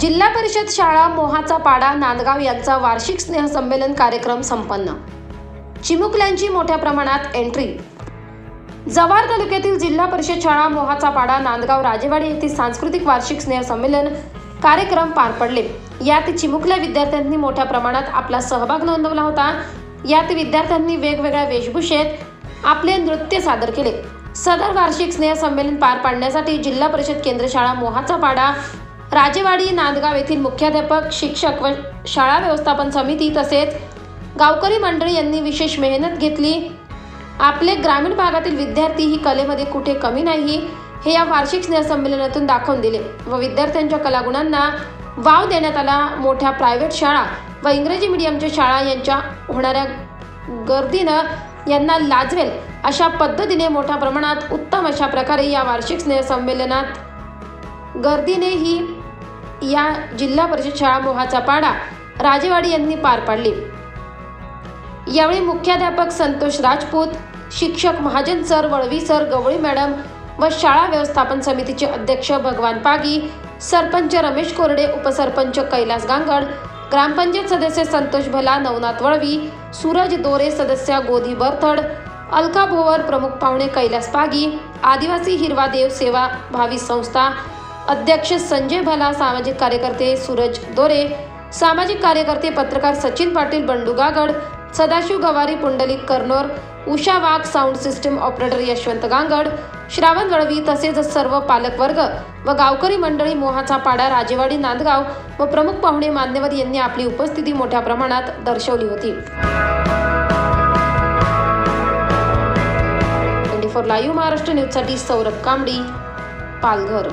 जिल्हा परिषद शाळा मोहाचा पाडा नांदगाव यांचा वार्षिक स्नेहसंमेलन कार्यक्रम संपन्न. चिमुकल्यांची मोठ्या प्रमाणात एंट्री जव्हार तालुक्यातील जिल्हा परिषद शाळा मोहाचा पाडा नांदगाव राजेवाडी येथील सांस्कृतिक वार्षिक स्नेहसंमेलन कार्यक्रम पार पडले. यात चिमुकल्या विद्यार्थ्यांनी मोठ्या प्रमाणात आपला सहभाग नोंदवला होता. यात विद्यार्थ्यांनी वेगवेगळ्या वेशभूषेत आपले नृत्य सादर केले. सदर वार्षिक स्नेहसंमेलन पार पाडण्यासाठी जिल्हा परिषद केंद्र शाळा मोहाचा पाडा राजेवाडी नांदगाव येथील मुख्याध्यापक शिक्षक व शाळा व्यवस्थापन समिती तसेच गावकरी मंडळी यांनी विशेष मेहनत घेतली. आपले ग्रामीण भागातील विद्यार्थी ही कलेमध्ये कुठे कमी नाही हे या वार्षिक स्नेहसंमेलनातून दाखवून दिले व विद्यार्थ्यांच्या कलागुणांना वाव देण्यात आला. मोठ्या प्रायव्हेट शाळा व इंग्रजी मीडियमच्या शाळा यांच्या होणाऱ्या गर्दीनं यांना लाजवेल अशा पद्धतीने मोठ्या प्रमाणात उत्तम अशा प्रकारे या वार्षिक स्नेहसंमेलनात गर्दीने ही या जिल्हा परिषद शाळा मोहाचा पाडा राजेवाडी यांनी पार पाडली. यावेळी मुख्याध्यापक संतोष राजपूत शिक्षक Mahajan sir Valvi sir Gavali madam व शाळा व्यवस्थापन समितीचे अध्यक्ष भगवान पागी सरपंच रमेश कोरडे उपसरपंच कैलास गांगड ग्रामपंचायत सदस्य संतोष भला नवनाथ वळवी सूरज दोरे सदस्य गोधी बर्थड अलका भोवर प्रमुख पाहुणे कैलास पागी आदिवासी हिरवा देव सेवा भावी संस्था अध्यक्ष संजय भला सामाजिक कार्यकर्ते सूरज दोरे सामाजिक कार्यकर्ते पत्रकार Sachin Patil Bandu Gagad Sadashiv Gawari Pundlik Karnor Usha Wagh sound system operator Yashwant Gangad Shravan Valvi तसेच सर्व पालकवर्ग व गावकरी मंडळी मोहाचा पाडा राजेवाडी नांदगाव व प्रमुख पाहुणे मान्यवर यांनी आपली उपस्थिती मोठ्या प्रमाणात दर्शवली होती. ट्वेंटी फोर लाईव्ह महाराष्ट्र न्यूजसाठी सौरभ कांबडी पालघर.